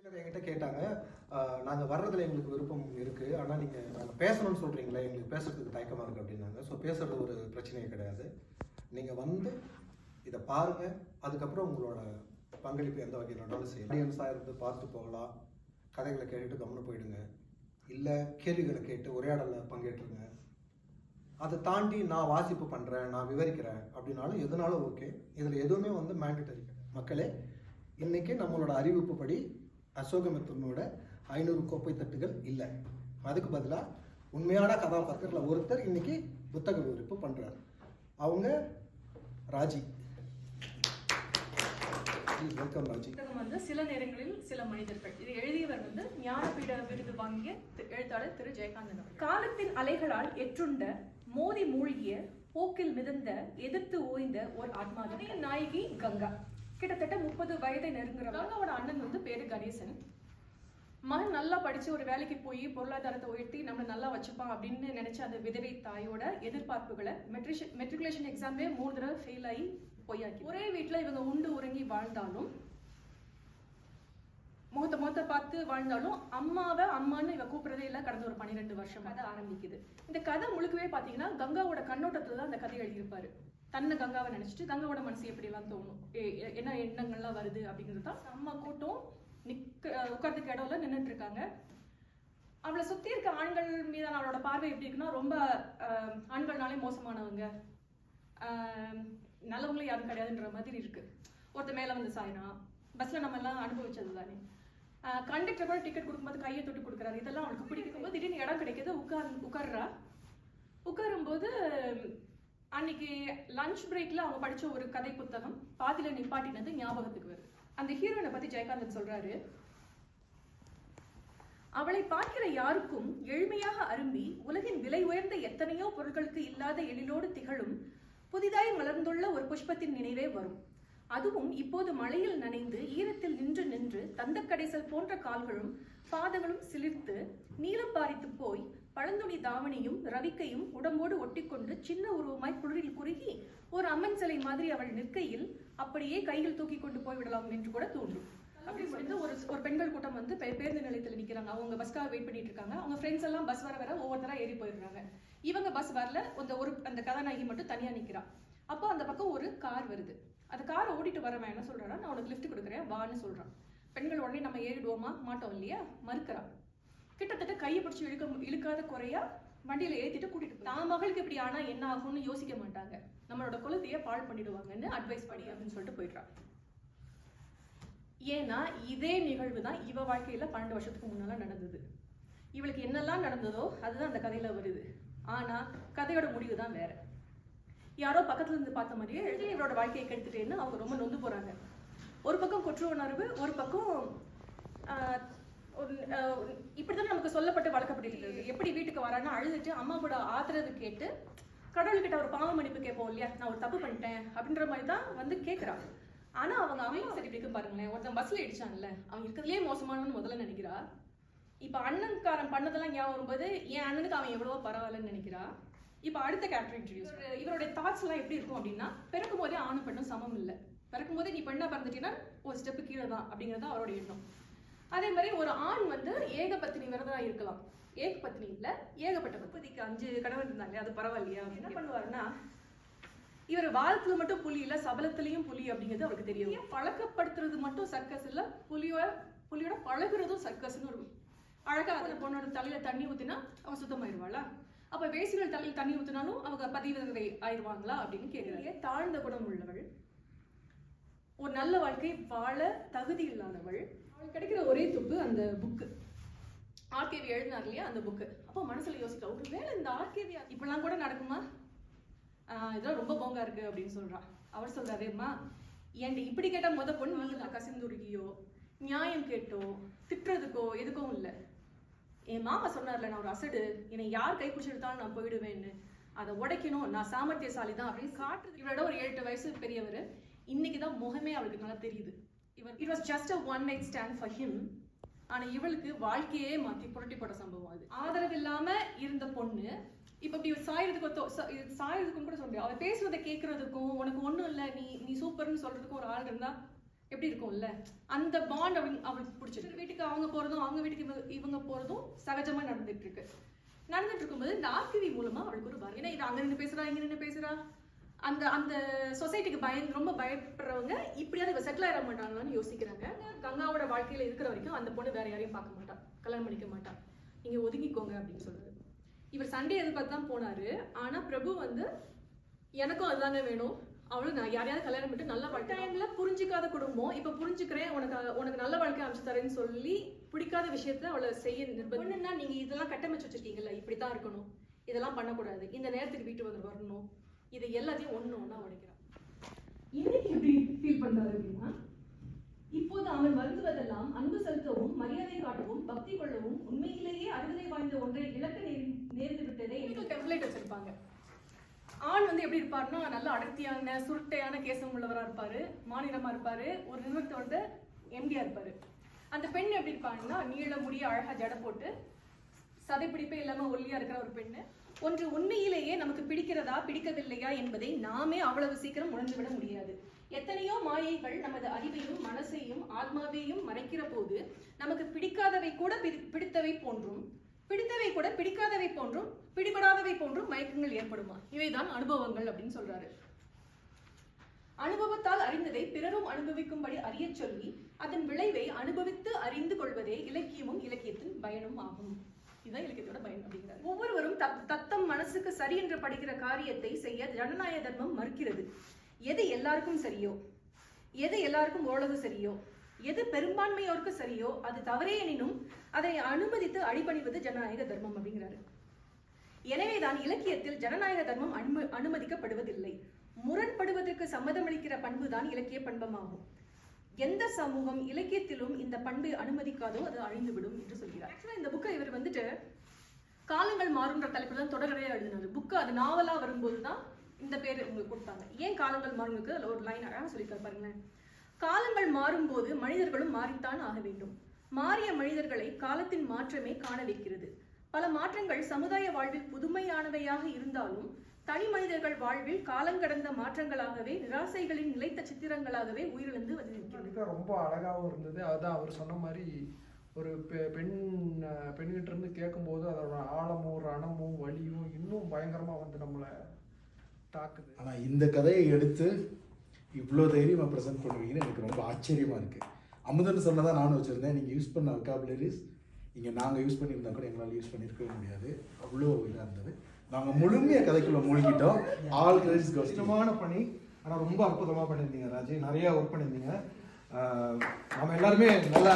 சிலர் என்கிட்ட கேட்டாங்க நாங்கள் வர்றதுல எங்களுக்கு விருப்பம் இருக்குது ஆனால் நீங்கள் நாங்கள் பேசணும்னு சொல்கிறீங்களே எங்களுக்கு பேசுறதுக்கு தயக்கமாக இருக்குது அப்படின்னாங்க. ஸோ பேசுறது ஒரு பிரச்சனையே கிடையாது. நீங்கள் வந்து இதை பாருங்கள் அதுக்கப்புறம் உங்களோட பங்களிப்பு எந்த வகையில் வேணாலும் செய்யலாம். ஆடியன்ஸாக இருந்து பார்த்து போகலாம். கதைகளை கேட்டுட்டு கவனம் போயிடுங்க. இல்லை கேள்விகளை கேட்டு உரையாடலில் பங்கேற்றுங்க. அதை தாண்டி நான் வாசிப்பு பண்ணுறேன் நான் விவரிக்கிறேன் அப்படின்னாலும் எதுனாலும் ஓகே இதில் எதுவுமே வந்து மேண்டட்டரி மக்களே இன்றைக்கி நம்மளோட அறிவிப்பு படி அசோகமித்ரனோட ஐநூறு கோப்பை தட்டுகள் இல்லை. அதுக்கு பதிலாக உண்மையான கதாபாத்திரத்தில் ஒருத்தர் இன்னைக்கு புத்தக விவரிப்பு பண்ணுறாரு அவங்க ராஜி. வெல்கம் ராஜி. புத்தகம் வந்து சில நேரங்களில் சில மனிதர்கள். இது எழுதியவர் வந்து ஞானபீட விருது வாங்கிய எழுத்தாளர் திரு ஜெயகாந்தன் அவர்கள். காலத்தின் அலைகளால் எற்றுண்ட மோதி மூழ்கிய போக்கில் மிதந்த எதிர்த்து ஓய்ந்த ஒரு ஆத்மா நாயகி கங்கா. கிட்டத்தட்ட முப்பது வயதை நெருங்குற கங்காவோட அண்ணன் வந்து பேரு கணேசன். மகன் நல்லா படிச்சு ஒரு வேலைக்கு போய் பொருளாதாரத்தை உயர்த்தி நம்மளை நல்லா வச்சுப்பான் அப்படின்னு நினைச்ச அந்த விதவை தாயோட எதிர்பார்ப்புகளை மெட்ரிஷன் மெட்ரிகுலேஷன் எக்ஸாம்லேயே மூணு தடவை ஃபெயில் ஆகி பொய்யாக்கி. ஒரே வீட்டில் இவங்க உண்டு உறங்கி வாழ்ந்தாலும் முகத்தை முகத்தை பார்த்து வாழ்ந்தாலும் அம்மாவை அம்மான்னு இவ கூப்பிடுறதே இல்லை கடந்த ஒரு பன்னிரெண்டு வருஷம். கதை ஆரம்பிக்குது. இந்த கதை முழுக்கவே பார்த்தீங்கன்னா கங்காவோட கண்ணோட்டத்துல தான் அந்த கதை எழுதியிருப்பாரு. தன்னை கங்காவை நினைச்சிட்டு கங்காவோட மனசு எப்படிலாம் தோணும்? என்ன எண்ணங்கள்லாம் வருது அப்படிங்கிறது தான் அம்மா கூட்டம் நிக்க உட்கார்றதுக்கு இடம்ல நின்றுட்டு இருக்காங்க அவளை சுத்தி இருக்க ஆண்கள் மீதான அவளோட பார்வை எப்படி இருக்குன்னா ரொம்ப ஆண்கள்னாலே மோசமானவங்க. நல்லவங்களே நல்லவங்களும் யாரும் கிடையாதுன்ற மாதிரி இருக்கு. ஒருத்த மேல வந்து சாயினா பஸ்ல நம்ம எல்லாம் அனுபவிச்சது தானே. கண்டக்டர் கூட டிக்கெட் கொடுக்கும்போது கையை தொட்டு கொடுக்குறாரு. இதெல்லாம் அவளுக்கு பிடிக்கும் போது திடீர்னு இடம் கிடைக்குது உட்கார் உட்கார்றா. உட்காரும்போது அன்னைக்கு லஞ்ச் பிரேக்ல அவங்க படிச்ச ஒரு கதை புத்தகம் பாதியில நிப்பாட்டினது ஞாபகத்துக்கு வருது. அந்த ஹீரோயினை பத்தி ஜெயகாந்தன் சொல்றாரு அவளை பார்க்கிற யாருக்கும் எளிமையாக அரும்பி உலகின் விலை உயர்ந்த எத்தனையோ பொருட்களுக்கு இல்லாத எழிலோடு திகழும் புதிதாய் மலர்ந்துள்ள ஒரு புஷ்பத்தின் நினைவே வரும். அதுவும் இப்போது மழையில் நனைந்து ஈரத்தில் நின்று நின்று தந்தக்கடைசல் போன்ற கால்களும் பாதங்களும் சிலிர்த்து நீலம் பாரித்து போய் பழந்துணி தாவணியும் ரவிக்கையும் உடம்போடு ஒட்டிக்கொண்டு சின்ன உருவமாய் குளிரில் குறுகி ஒரு அம்மன் சிலை மாதிரி அவள் நிற்கையில் அப்படியே கையில் தூக்கி கொண்டு போய்விடலாம் என்று கூட தோன்றும். அப்படி முடிந்து ஒரு ஒரு பெண்கள் கூட்டம் வந்து பேருந்து நிலையத்தில் நிற்கிறாங்க அவங்க பஸ்க்காக வெயிட் பண்ணிட்டு இருக்காங்க. அவங்க ஃப்ரெண்ட்ஸ் எல்லாம் பஸ் வர வர ஒவ்வொருத்தரா ஏறி போயிடுறாங்க. இவங்க பஸ் வரல அந்த ஒரு அந்த கதாநாயகி மட்டும் தனியா நிக்கிறா. அப்போ அந்த பக்கம் ஒரு கார் வருது. அந்த காரை ஓடிட்டு வரவன் என்ன சொல்கிறான்னா நான் உனக்கு லிஃப்ட் கொடுக்குறேன் வான்னு சொல்றான். பெண்கள் உடனே நம்ம ஏறிடுவோமா? மாட்டோம் இல்லையா? மறுக்கிறா கிட்டத்தட்ட கையை பிடிச்சி இழுக்க இழுக்காத குறையா வண்டியில ஏத்திட்டு கூட்டிட்டு தான் மகளுக்கு இப்படி ஆனா என்ன ஆகும்னு யோசிக்க மாட்டாங்க. நம்மளோட குலத்தையே பாழ் பண்ணிடுவாங்கன்னு அட்வைஸ் பண்ணி அப்படின்னு சொல்லிட்டு போயிடுறான். ஏன்னா இதே நிகழ்வு தான் இவ வாழ்க்கையில பன்னெண்டு வருஷத்துக்கு முன்னால நடந்தது. இவளுக்கு என்னெல்லாம் நடந்ததோ அதுதான் அந்த கதையில வருது. ஆனா கதையோட முடிவு தான் வேற. யாரோ பக்கத்துல இருந்து பார்த்த மாதிரியே எழுதி இவரோட வாழ்க்கையை கெடுத்துட்டேன்னு அவங்க ரொம்ப நொந்து போறாங்க. ஒரு பக்கம் குற்ற உணர்வு ஒரு பக்கம் ஆஹ், இப்படிதான் நமக்கு சொல்லப்பட்டு வளர்க்கப்பட்டிருக்கிறது. எப்படி வீட்டுக்கு வரான்னு அழுதுட்டு அம்மா கூட ஆத்துறது கேட்டு கடவுள்கிட்ட ஒரு பாவ மன்னிப்பு கேட்போம் இல்லையா? நான் ஒரு தப்பு பண்ணிட்டேன் அப்படின்ற மாதிரி தான் வந்து கேட்குறா ஆனா அவங்க அம்மா சரி பாருங்களேன். ஒருத்தன் பஸ்ல இடிச்சான்ல அவன் இருக்கிறதுலே மோசமானவன்னு முதல்ல நினைக்கிறா. இப்ப அண்ணன்காரன் பண்ணதெல்லாம் ஞாபகம் வரும்போது என் அண்ணனுக்கு அவன் எவ்வளவோ பரவாயில்லன்னு நினைக்கிறா. இப்ப அடுத்த கேரக்டர் இன்ட்ரடியூஸ் இவருடைய தாட்ஸ் எல்லாம் எப்படி இருக்கும் அப்படின்னா பிறக்கும் போதே ஆணும் பெண்ணும் சமம் இல்லை. பிறக்கும் போதே நீ பெண்ணா பிறந்துட்டீங்கன்னா ஒரு ஸ்டெப் கீழே தான் அப்படிங்கிறது அவரோட எண்ணம். அதே மாதிரி ஒரு ஆண் வந்து ஏக பத்தினி விரதா இருக்கலாம். ஏக பத்தினி இல்ல ஏகப்பட்ட பத்தினிக்கு அஞ்சு கணவன் இருந்தாங்க அது பரவாயில்லையா என்ன பண்ணுவாருன்னா இவர் வாரத்துல மட்டும் புலி இல்ல சபலத்திலையும் புலி அப்படிங்கிறது அவருக்கு தெரியும். பழக்கப்படுத்துறது மட்டும் சர்க்கஸ் இல்ல புலியோட புலியோட பழகுறதும் சர்க்கஸ்னு ஒரு அழகா அந்த பொண்ணோட தலையில தண்ணி ஊத்தினா அவ சுத்தமாயிருவாளா? அப்ப வேசிகள் தலையில் தண்ணி ஊத்தினாலும் அவங்க பதிவிரதை ஆயிருவாங்களா அப்படின்னு கேட்கிறாங்க தாழ்ந்த குணம் உள்ளவள் ஒரு நல்ல வாழ்க்கை வாழ தகுதி இல்லாதவள் அவளுக்கு கிடைக்கிற ஒரே துப்பு அந்த புக்கு ஆர்கேவி எழுதினார் இல்லையா அந்த புக்கு அப்போ மனசுல ஒரு ஒருவேளை இந்த ஆர்கேவி இப்பெல்லாம் கூட நடக்குமா? ஆஹ் இதெல்லாம் ரொம்ப போங்கா இருக்கு அப்படின்னு சொல்றா. அவர் சொல்றாருமா ஏன்டி இப்படி கேட்டா முத பொண்ணு நீ தான் கசிந்துருகியோ நியாயம் கேட்டோ திட்டுறதுக்கோ எதுக்கும் இல்லை. என் மாமா சொன்னார்ல நான் ஒரு அசடு என்னை யார் கை பிடிச்செடுத்தாலும் நான் போயிடுவேன்னு. அதை உடைக்கணும் நான் சாமர்த்தியசாலி தான் அப்படின்னு காட்டுறது. இவரோட ஒரு ஏழு எட்டு வயசு பெரியவர். இன்னைக்கு தான் முகமே அவளுக்கு நல்லா தெரியுது. இவர் it was just a one night stand for him ஆனா இவளுக்கு வாழ்க்கையே மாத்தி புரட்டி போட்ட சம்பவம் அது. ஆதரவு இல்லாம இருந்த பொண்ணு இப்ப இப்படி சாயறதுக்கு ஒத்த- சாயறதுக்கும் கூட சொல்ல முடியாது. அவ பேசுறதை கேட்கறதுக்கும் உனக்கு ஒண்ணும் இல்ல நீ நீ சூப்பர்னு சொல்றதுக்கும் ஒரு ஆள் இருந்தா எப்படி இருக்கும்ல? அந்த பாண்ட் அவங்க அவளுக்கு பிடிச்சிருக்கு. வீட்டுக்கு அவங்க போறதும் அவங்க வீட்டுக்கு இவங்க இவங்க போறதும் சகஜமா நடந்துட்டு இருக்கு நடந்துட்டு இருக்கும்போது இந்த ஆர்டிவி மூலமா அவளுக்கு ஒரு பயம். ஏன்னா இது அங்க நின்று பேசுறா இங்க நின்று பேசுறா. அந்த அந்த சொசைட்டிக்கு பயந்து ரொம்ப பயப்படுறவங்க இப்படியாவது இவ செட்டில் ஆகிட மாட்டாங்களான்னு யோசிக்கிறாங்க. கங்காவோட வாழ்க்கையில இருக்கிற வரைக்கும் அந்த பொண்ணு வேற யாரையும் பார்க்க மாட்டான் கல்யாணம் பண்ணிக்க மாட்டான் நீங்க ஒதுங்கிக்கோங்க அப்படின்னு சொல்றாரு இவர் சண்டே எதிர்பார்த்து தான் போனாரு. ஆனா பிரபு வந்து எனக்கும் அதுதாங்க வேணும். அவளும் நான் யாரையாவது கல்யாணம் பண்ணிட்டு நல்ல டைம்ல புரிஞ்சிக்காத குடும்பம். இப்ப புரிஞ்சுக்கிறேன் உனக்கு உனக்கு நல்ல வாழ்க்கை அமைச்சு தரேன்னு சொல்லி பிடிக்காத விஷயத்த அவளை செய்ய நிர்பந்தம்னா நீங்க இதெல்லாம் கட்டமைச்சு வச்சிருக்கீங்கல்ல இப்படித்தான் இருக்கணும். இதெல்லாம் பண்ணக்கூடாது. இந்த நேரத்துக்கு வீட்டு வந்து வரணும். இதை எல்லாத்தையும் ஒண்ணு ஒண்ணா உடைக்கிறான் இன்னைக்கு எப்படி ஃபீல் பண்றாரு அப்படின்னா? இப்போது அவன் வருந்துவதெல்லாம் அன்பு செலுத்தவும் மரியாதை காட்டவும் பக்தி கொள்ளவும் உண்மையிலேயே அருகதை வாய்ந்த ஒன்றை இழக்க நேர்- நேர்ந்து விட்டதே டெம்ப்ளேட் வச்சிருப்பாங்க. ஆண் வந்து எப்படி இருப்பாருன்னா நல்ல அடர்த்தியான சுருட்டையான கேசம் உள்ளவரா இருப்பாரு. மாநிலமா இருப்பார். ஒரு நிறுவனத்தோட எம்டியாக இருப்பாரு. அந்த பெண் எப்படி இருப்பாங்கன்னா நீள முடிய அழகா ஜடை போட்டு சதைப்பிடிப்பே இல்லாம ஒல்லியா இருக்கிற ஒரு பெண்ணு. ஒன்று உண்மையிலேயே நமக்கு பிடிக்கிறதா பிடிக்கவில்லையா என்பதை நாமே அவ்வளவு சீக்கிரம் உணர்ந்துவிட முடியாது. எத்தனையோ மாயைகள் நமது அறிவையும் மனசையும் ஆத்மாவையும் மறைக்கிற போது நமக்கு பிடிக்காதவை கூட பிடி- பிடித்தவை போன்றும் பிடித்தவை கூட பிடிக்காதவை போன்றும் பிடிபடாதவை போன்றும் மயக்கங்கள் ஏற்படுமா? இவைதான் அனுபவங்கள் அப்படின்னு சொல்றாரு. அனுபவத்தால் அறிந்ததை பிறரும் அனுபவிக்கும்படி அறியச் சொல்லி அதன் விளைவை அனுபவித்து அறிந்து கொள்வதே இலக்கியமும் இலக்கியத்தின் பயனும் ஆகும். இதுதான் இலக்கியத்தோட பயன் அப்படிங்கிறார். ஒவ்வொருவரும் தத்- தத்தம் மனசுக்கு சரி என்று படுகிற காரியத்தை செய்ய ஜனநாயக தர்மம் மறுக்கிறது. எது எல்லாருக்கும் சரியோ? எது எல்லாருக்கும் ஓரளவு சரியோ? எது பெரும்பான்மையோருக்கு சரியோ அது தவறே எனினும் அதை அனுமதித்து அடிபணிவது ஜனநாயக தர்மம் அப்படிங்கிறாரு. எனவேதான் இலக்கியத்தில் ஜனநாயக தர்மம் அனும அனுமதிக்கப்படுவதில்லை. முரண்படுவதற்கு சம்மதமளிக்கிற பண்பு தான் இலக்கிய பண்பமாகும். எந்த சமூகம் இலக்கியத்திலும் இந்த பண்பை அனுமதிக்காதோ அது அழிந்துவிடும் என்று சொல்கிறார். ஆக்சுவலா இந்த புக்கை இவர் வந்துட்டு காலங்கள் மாறுன்ற தலைப்பில் தான் தொடரவே எழுதினார். புக்கு அது நாவலா வரும்போது தான் இந்த பேர் உங்களுக்கு கொடுத்தாங்க. ஏன் காலங்கள் மாறுங்களுக்கு அதில் ஒரு லைன் அழகாக சொல்லியிருக்காரு பாருங்களேன். காலங்கள் மாறும்போது மனிதர்களும் மாறித்தான் ஆக வேண்டும். மாறிய மனிதர்களை காலத்தின் மாற்றமே காண வைக்கிறது பல மாற்றங்கள் சமுதாய வாழ்வில் புதுமையானவையாக இருந்தாலும் தனி மனிதர்கள் வாழ்வில் காலங்கடந்த மாற்றங்களாகவே நிராசைகளின் நிலைத்த சித்திரங்களாகவே உயிரிழந்து வந்து ரொம்ப அழகாகவும் இருந்தது. அதுதான் அவர் சொன்ன மாதிரி ஒரு பெ பெண் பெண்கிட்ட இருந்து கேட்கும்போது அதோட ஆழமும் ரணமும் வலியும் இன்னும் பயங்கரமாக வந்து நம்மளை தாக்குது. ஆனால் இந்த கதையை எடுத்து இவ்வளோ தைரியமாக ப்ரெசென்ட் பண்ணுவீங்கன்னு எனக்கு ரொம்ப ஆச்சரியமாக இருக்குது அமுதன் சொன்னதான் நானும் வச்சுருந்தேன். நீங்கள் யூஸ் பண்ண வெக்காபுலரிஸ் இங்கே நாங்கள் யூஸ் பண்ணியிருந்தா கூட எங்களால் யூஸ் பண்ணியிருக்கவே முடியாது. அவ்வளோ இதாக இருந்தது. நாங்கள் முழுமையாக கதைக்குள்ளே மூழ்கிட்டோம். ஆல் கிரெடிட்ஸ் கஷ்டமான பணி. ஆனால் ரொம்ப அற்புதமாக பண்ணியிருந்தீங்க ராஜி. நிறையா ஒர்க் பண்ணியிருந்தீங்க. நம்ம எல்லாருமே நல்லா